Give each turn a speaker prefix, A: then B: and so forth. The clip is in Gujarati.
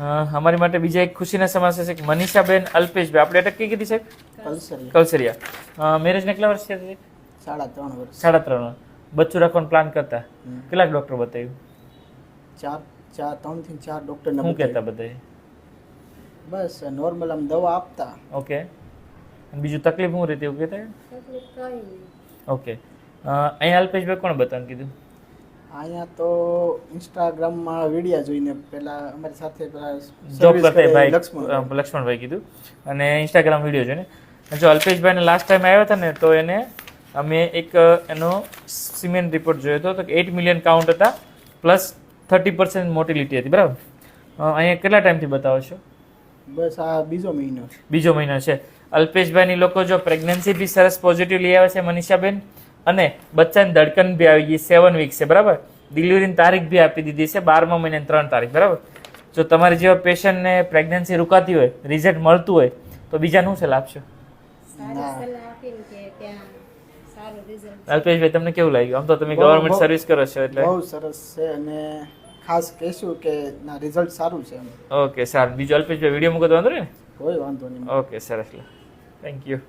A: અમારી માટે બીજા એક ખુશીના સમાચાર છે કે મનીષાબેન અલ્પેશભાઈ. આપણે અટક કીધી સાહેબ?
B: કલ્સરી
A: કલસરિયા મેરેજને કેટલા વર્ષ થયા છે?
B: સાડા ત્રણ વર્ષ.
A: સાડા ત્રણ બચ્ચું રાખવાનો પ્લાન કરતા?
B: કેટલા
A: કેટલાક ડૉક્ટર બતાવ્યું?
B: ચાર ચાર ત્રણથી ચાર ડોક્ટરને
A: શું કહેતા બધા
B: બસ નોર્મલ આમ દવા આપતા.
A: ઓકે. અને બીજું તકલીફ શું રહેતી એવું કહેતા? ઓકે. અહીંયા અલ્પેશભાઈ કોણ બતાવવાનું કીધું?
B: અહીંયા તો ઇન્સ્ટાગ્રામમાં વિડીયા જોઈને પેલા અમારી સાથે
A: જોબ કરતા ભાઈ
B: લક્ષ્મણ
A: લક્ષ્મણભાઈ કીધું. અને ઇન્સ્ટાગ્રામ વીડિયો જોઈને. જો અલ્પેશભાઈને લાસ્ટ ટાઈમ આવ્યા હતા ને તો એને અમે એક એનો સિમેન્ટ રિપોર્ટ જોયો હતો તો એટ મિલિયન કાઉન્ટ હતા પ્લસ થર્ટી પર્સન્ટ મોટિલિટી હતી બરાબર? અહીંયા કેટલા ટાઈમથી બતાવો છો?
B: બસ આ બીજો મહિનો
A: બીજો મહિનો છે. અલ્પેશભાઈની લોકો જો પ્રેગ્નન્સી બી સરસ પોઝિટિવ લઈ આવે છે મનીષાબેન. અને બચ્ચાની ધડકન બી આવી ગઈ સેવન વીક છે બરાબર? ડિલિવરીની તારીખ બી આપી દીધી છે બારમા મહિનાની ત્રણ તારીખ બરાબર? જો તમારી જેવા પેશન્ટને પ્રેગ્નન્સી રુકાતી હોય રિઝલ્ટ મળતું હોય તો બીજાને શું સલાહ આપશો?
B: ના
A: અલ્પેશભાઈ તમને કેવું લાગ્યું? આમ તો તમે ગવર્મેન્ટ સર્વિસ કરો છો એટલે.
B: બહુ સરસ છે અને ખાસ કહેશું કે ના રિઝલ્ટ સારું છે
A: ઓકે સારું. બીજું અલ્પેશભાઈ વીડિયો મૂકો તો વાંધો નહીં
B: કોઈ વાંધો નહીં.
A: ઓકે સરસ. Thank you